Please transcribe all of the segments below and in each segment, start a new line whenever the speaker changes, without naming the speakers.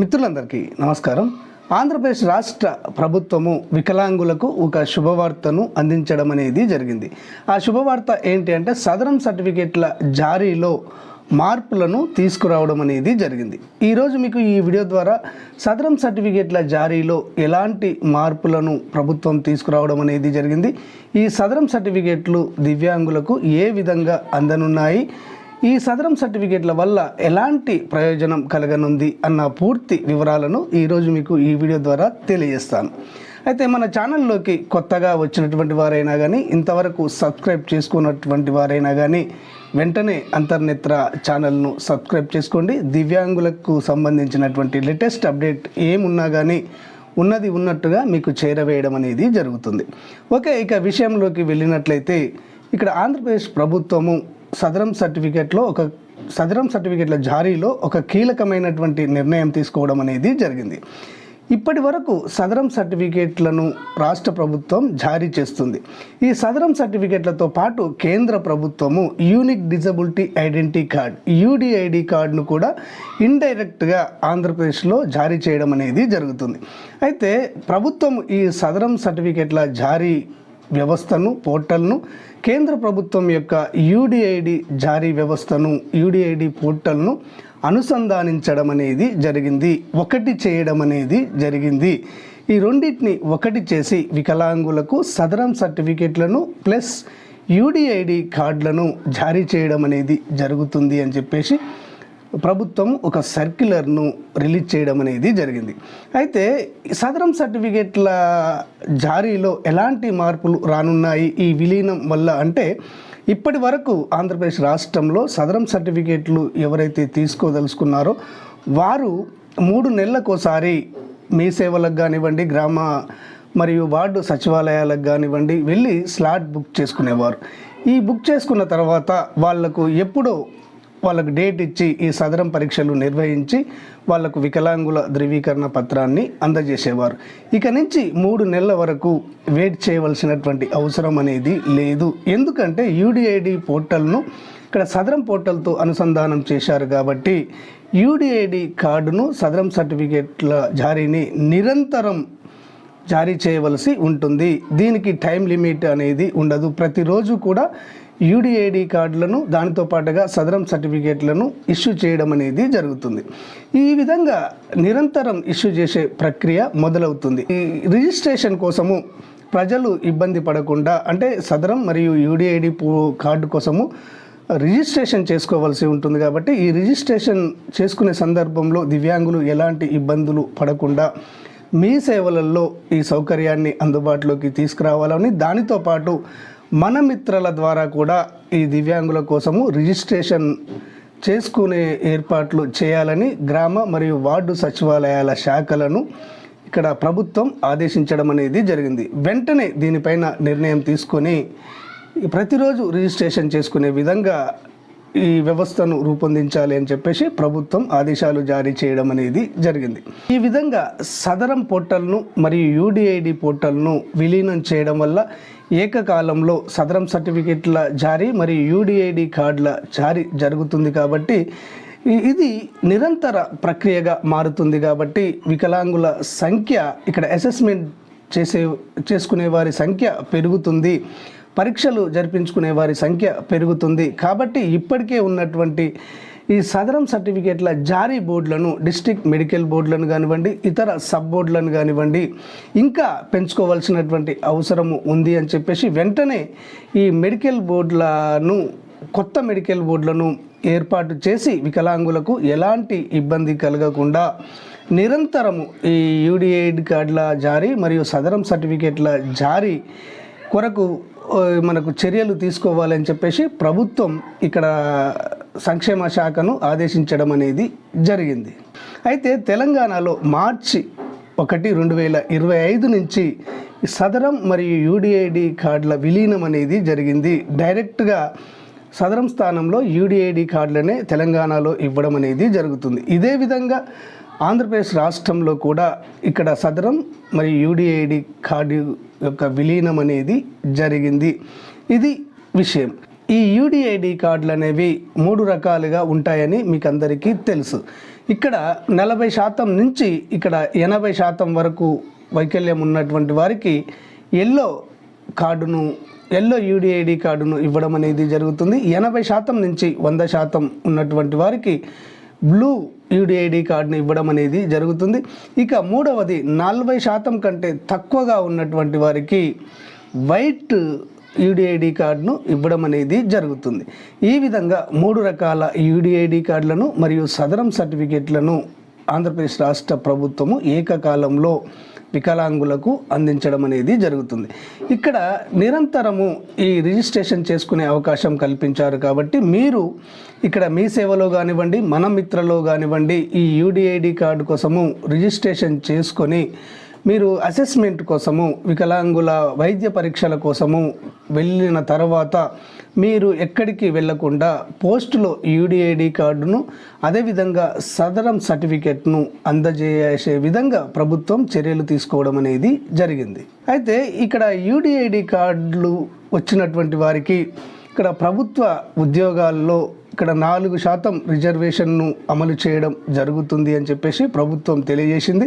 మిత్రులందరికీ నమస్కారం. ఆంధ్రప్రదేశ్ రాష్ట్ర ప్రభుత్వము వికలాంగులకు ఒక శుభవార్తను అందించడం అనేది జరిగింది. ఆ శుభవార్త ఏంటి అంటే సదరం సర్టిఫికేట్ల జారీలో మార్పులను తీసుకురావడం అనేది జరిగింది. ఈరోజు మీకు ఈ వీడియో ద్వారా సదరం సర్టిఫికేట్ల జారీలో ఎలాంటి మార్పులను ప్రభుత్వం తీసుకురావడం అనేది జరిగింది. ఈ సదరం సర్టిఫికేట్లు దివ్యాంగులకు ఏ విధంగా అందనున్నాయి? ఈ సదరం సర్టిఫికేట్ల వల్ల ఎలాంటి ప్రయోజనం కలగనుంది అన్న పూర్తి వివరాలను ఈరోజు మీకు ఈ వీడియో ద్వారా తెలియజేస్తాను. అయితే మన ఛానల్లోకి కొత్తగా వచ్చినటువంటి వారైనా కానీ ఇంతవరకు సబ్స్క్రైబ్ చేసుకున్నటువంటి వారైనా కానీ వెంటనే అంతర్నేత్ర ఛానల్ను సబ్స్క్రైబ్ చేసుకోండి. దివ్యాంగులకు సంబంధించినటువంటి లేటెస్ట్ అప్డేట్ ఏమున్నా కానీ ఉన్నది ఉన్నట్టుగా మీకు చేరవేయడం అనేది జరుగుతుంది. ఓకే ఇక విషయంలోకి వెళ్ళినట్లయితే ఇక్కడ ఆంధ్రప్రదేశ్ ప్రభుత్వము సదరం సర్టిఫికేట్లో ఒక సదరం సర్టిఫికేట్ల జారీలో ఒక కీలకమైనటువంటి నిర్ణయం తీసుకోవడం అనేది జరిగింది. ఇప్పటి వరకు సదరం సర్టిఫికేట్లను రాష్ట్ర ప్రభుత్వం జారీ చేస్తుంది. ఈ సదరం సర్టిఫికేట్లతో పాటు కేంద్ర ప్రభుత్వము unique disability identity card UDID కార్డును కూడా ఇండైరెక్ట్గా ఆంధ్రప్రదేశ్లో జారీ చేయడం అనేది జరుగుతుంది. అయితే ప్రభుత్వం ఈ సదరం సర్టిఫికేట్ల జారీ వ్యవస్థను పోర్టల్ను కేంద్ర ప్రభుత్వం యొక్క యూడిఐడి జారీ వ్యవస్థను యూడిఐడి పోర్టల్ను అనుసంధానించడం అనేది జరిగింది. ఒకటి చేయడం అనేది జరిగింది. ఈ రెండింటిని ఒకటి చేసి వికలాంగులకు సదరం సర్టిఫికేట్లను ప్లస్ యూడిఐడి కార్డులను జారీ చేయడం అనేది జరుగుతుంది అని చెప్పేసి ప్రభుత్వం ఒక సర్క్యులర్ను రిలీజ్ చేయడం అనేది జరిగింది. అయితే సదరం సర్టిఫికేట్ల జారీలో ఎలాంటి మార్పులు రానున్నాయి? ఈ విలీనం వల్ల అంటే ఇప్పటి వరకు ఆంధ్రప్రదేశ్ రాష్ట్రంలో సదరం సర్టిఫికేట్లు ఎవరైతే తీసుకోదలుచుకున్నారో వారు మూడు నెలలకోసారి మీ సేవలకు కానివ్వండి గ్రామ మరియు వార్డు సచివాలయాలకు కానివ్వండి వెళ్ళి స్లాట్ బుక్ చేసుకునేవారు. ఈ బుక్ చేసుకున్న తర్వాత వాళ్ళకు ఎప్పుడో వాళ్ళకు డేట్ ఇచ్చి ఈ సదరం పరీక్షలు నిర్వహించి వాళ్ళకు వికలాంగుల ధృవీకరణ పత్రాన్ని అందజేసేవారు. ఇక నుంచి మూడు నెలల వరకు వెయిట్ చేయవలసినటువంటి అవసరం అనేది లేదు. ఎందుకంటే యూడిఐడి పోర్టల్ను ఇక్కడ సదరం పోర్టల్తో అనుసంధానం చేశారు కాబట్టి యూడిఐడి కార్డును సదరం సర్టిఫికేట్ల జారీని నిరంతరం జారీ చేయవలసి ఉంటుంది. దీనికి టైం లిమిట్ అనేది ఉండదు. ప్రతిరోజు కూడా యూడిఐడి కార్డులను దానితో పాటుగా సదరం సర్టిఫికేట్లను ఇష్యూ చేయడం అనేది జరుగుతుంది. ఈ విధంగా నిరంతరం ఇష్యూ చేసే ప్రక్రియ మొదలవుతుంది. ఈ రిజిస్ట్రేషన్ కోసము ప్రజలు ఇబ్బంది పడకుండా అంటే సదరం మరియు యూడిఐడి కార్డు కోసము రిజిస్ట్రేషన్ చేసుకోవాల్సి ఉంటుంది కాబట్టి ఈ రిజిస్ట్రేషన్ చేసుకునే సందర్భంలో దివ్యాంగులు ఎలాంటి ఇబ్బందులు పడకుండా మీ సేవలలో ఈ సౌకర్యాన్ని అందుబాటులోకి తీసుకురావాలని దానితో పాటు మన మిత్రుల ద్వారా కూడా ఈ దివ్యాంగుల కోసము రిజిస్ట్రేషన్ చేసుకునే ఏర్పాట్లు చేయాలని గ్రామ మరియు వార్డు సచివాలయాల శాఖలను ఇక్కడ ప్రభుత్వం ఆదేశించడం అనేది జరిగింది. వెంటనే దీనిపైన నిర్ణయం తీసుకొని ప్రతిరోజు రిజిస్ట్రేషన్ చేసుకునే విధంగా ఈ వ్యవస్థను రూపొందించాలి అని చెప్పేసి ప్రభుత్వం ఆదేశాలు జారీ చేయడం అనేది జరిగింది. ఈ విధంగా సదరం పోర్టల్ను మరియు యూడిఐడి పోర్టల్ను విలీనం చేయడం వల్ల ఏకకాలంలో సదరం సర్టిఫికెట్ల జారీ మరియు యూడిఐడి కార్డుల జారీ జరుగుతుంది కాబట్టి ఇది నిరంతర ప్రక్రియగా మారుతుంది కాబట్టి వికలాంగుల సంఖ్య ఇక్కడ అసెస్మెంట్ చేసే చేసుకునే వారి సంఖ్య పెరుగుతుంది. పరీక్షలు జరిపించుకునే వారి సంఖ్య పెరుగుతుంది. కాబట్టి ఇప్పటికే ఉన్నటువంటి ఈ సదరం సర్టిఫికేట్ల జారీ బోర్డులను డిస్ట్రిక్ట్ మెడికల్ బోర్డులను కానివ్వండి ఇతర సబ్ బోర్డులను కానివ్వండి ఇంకా పెంచుకోవాల్సినటువంటి అవసరము ఉంది అని చెప్పేసి వెంటనే ఈ మెడికల్ బోర్డులను కొత్త మెడికల్ బోర్డులను ఏర్పాటు చేసి వికలాంగులకు ఎలాంటి ఇబ్బంది కలగకుండా నిరంతరము ఈ యూడిఐడి కార్డుల జారీ మరియు సదరం సర్టిఫికేట్ల జారీ కొరకు మనకు చర్యలు తీసుకోవాలని చెప్పేసి ప్రభుత్వం ఇక్కడ సంక్షేమ శాఖను ఆదేశించడం అనేది జరిగింది. అయితే తెలంగాణలో మార్చి ఒకటి రెండు వేల ఇరవై ఐదు నుంచి సదరం మరియు యూడిఐడి కార్డుల విలీనం అనేది జరిగింది. డైరెక్ట్గా సదరం స్థానంలో యూడిఐడి కార్డులనే తెలంగాణలో ఇవ్వడం అనేది జరుగుతుంది. ఇదే విధంగా ఆంధ్రప్రదేశ్ రాష్ట్రంలో కూడా ఇక్కడ సదరం మరియు యూడిఐడి కార్డు యొక్క విలీనం అనేది జరిగింది. ఇది విషయం. ఈ యూడిఐడి కార్డులు అనేవి మూడు రకాలుగా ఉంటాయని మీకు అందరికీ తెలుసు. ఇక్కడ నలభై శాతం నుంచి ఇక్కడ ఎనభై శాతం వరకు వైకల్యం ఉన్నటువంటి వారికి ఎల్లో కార్డును ఎల్లో యూడిఐడి కార్డును ఇవ్వడం అనేది జరుగుతుంది. ఎనభై శాతం నుంచి వంద శాతం ఉన్నటువంటి వారికి బ్లూ యూడిఐడి కార్డుని ఇవ్వడం అనేది జరుగుతుంది. ఇక మూడవది నలభై శాతం కంటే తక్కువగా ఉన్నటువంటి వారికి వైట్ యూడిఐడి కార్డును ఇవ్వడం అనేది జరుగుతుంది. ఈ విధంగా మూడు రకాల యూడిఐడి కార్డులను మరియు సదరం సర్టిఫికేట్లను ఆంధ్రప్రదేశ్ రాష్ట్ర ప్రభుత్వము ఏకకాలంలో వికలాంగులకు అందించడం అనేది జరుగుతుంది. ఇక్కడ నిరంతరము ఈ రిజిస్ట్రేషన్ చేసుకునే అవకాశం కల్పించారు కాబట్టి మీరు ఇక్కడ మీ సేవలో కానివ్వండి మన మిత్రలో కానివ్వండి ఈ యూడిఐడి కార్డు కోసము రిజిస్ట్రేషన్ చేసుకొని మీరు అసెస్మెంట్ కోసము వికలాంగుల వైద్య పరీక్షల కోసము వెళ్ళిన తర్వాత మీరు ఎక్కడికి వెళ్ళకుండా పోస్టులో యూడిఐడి కార్డును అదేవిధంగా సదరం సర్టిఫికెట్ను అందజేసే విధంగా ప్రభుత్వం చర్యలు తీసుకోవడం అనేది జరిగింది. అయితే ఇక్కడ యూడిఐడి కార్డులు వచ్చినటువంటి వారికి ఇక్కడ ప్రభుత్వ ఉద్యోగాల్లో ఇక్కడ నాలుగు శాతం రిజర్వేషన్ను అమలు చేయడం జరుగుతుంది అని చెప్పేసి ప్రభుత్వం తెలియజేసింది.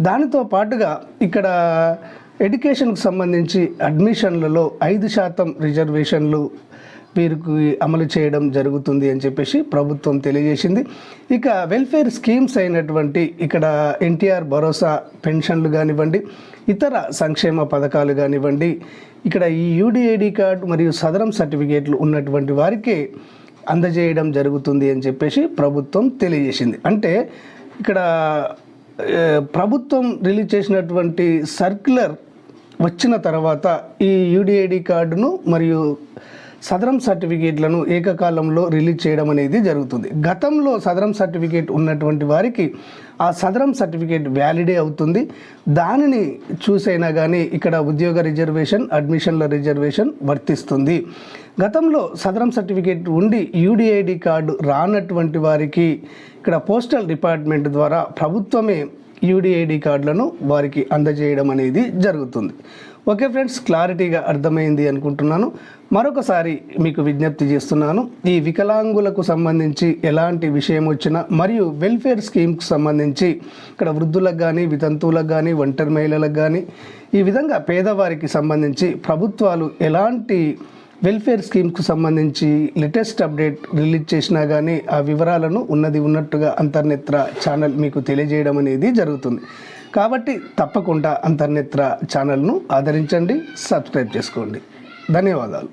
దానితో పాటుగా ఇక్కడ ఎడ్యుకేషన్కు సంబంధించి అడ్మిషన్లలో ఐదు శాతం రిజర్వేషన్లు వీరికి అమలు చేయడం జరుగుతుంది అని చెప్పేసి ప్రభుత్వం తెలియజేసింది. ఇక వెల్ఫేర్ స్కీమ్స్ అయినటువంటి ఇక్కడ ఎన్టీఆర్ భరోసా పెన్షన్లు కానివ్వండి ఇతర సంక్షేమ పథకాలు కానివ్వండి ఇక్కడ ఈ యూడిఐడి కార్డు మరియు సదరం సర్టిఫికేట్లు ఉన్నటువంటి వారికి అందజేయడం జరుగుతుంది అని చెప్పేసి ప్రభుత్వం తెలియజేసింది. అంటే ఇక్కడ ప్రభుత్వం రిలీజ్ చేసినటువంటి సర్క్యులర్ వచ్చిన తర్వాత ఈ యూడిఐడి కార్డును మరియు సదరం సర్టిఫికేట్లను ఏకకాలంలో రిలీజ్ చేయడం అనేది జరుగుతుంది. గతంలో సదరం సర్టిఫికేట్ ఉన్నటువంటి వారికి ఆ సదరం సర్టిఫికేట్ వ్యాలిడే అవుతుంది. దానిని చూసైనా కానీ ఇక్కడ ఉద్యోగ రిజర్వేషన్ అడ్మిషన్ల రిజర్వేషన్ వర్తిస్తుంది. గతంలో సదరం సర్టిఫికేట్ ఉండి యూడిఐడి కార్డు రానటువంటి వారికి ఇక్కడ పోస్టల్ డిపార్ట్మెంట్ ద్వారా ప్రభుత్వమే యూడిఐడి కార్డులను వారికి అందజేయడం అనేది జరుగుతుంది. ఓకే ఫ్రెండ్స్ క్లారిటీగా అర్థమైంది అనుకుంటున్నాను. మరొకసారి మీకు విజ్ఞప్తి చేస్తున్నాను. ఈ వికలాంగులకు సంబంధించి ఎలాంటి విషయం వచ్చినా మరియు వెల్ఫేర్ స్కీమ్కి సంబంధించి ఇక్కడ వృద్ధులకు కానీ వితంతువులకు కానీ ఒంటరి మహిళలకు కానీ ఈ విధంగా పేదవారికి సంబంధించి ప్రభుత్వాలు ఎలాంటి వెల్ఫేర్ స్కీమ్కు సంబంధించి లేటెస్ట్ అప్డేట్ రిలీజ్ చేసినా కానీ ఆ వివరాలను ఉన్నది ఉన్నట్టుగా అంతర్నేత్ర ఛానల్ మీకు తెలియజేయడం అనేది జరుగుతుంది. కాబట్టి తప్పకుండా అంతర్నేత్ర ఛానల్ను ఆదరించండి సబ్స్క్రైబ్ చేసుకోండి. ధన్యవాదాలు.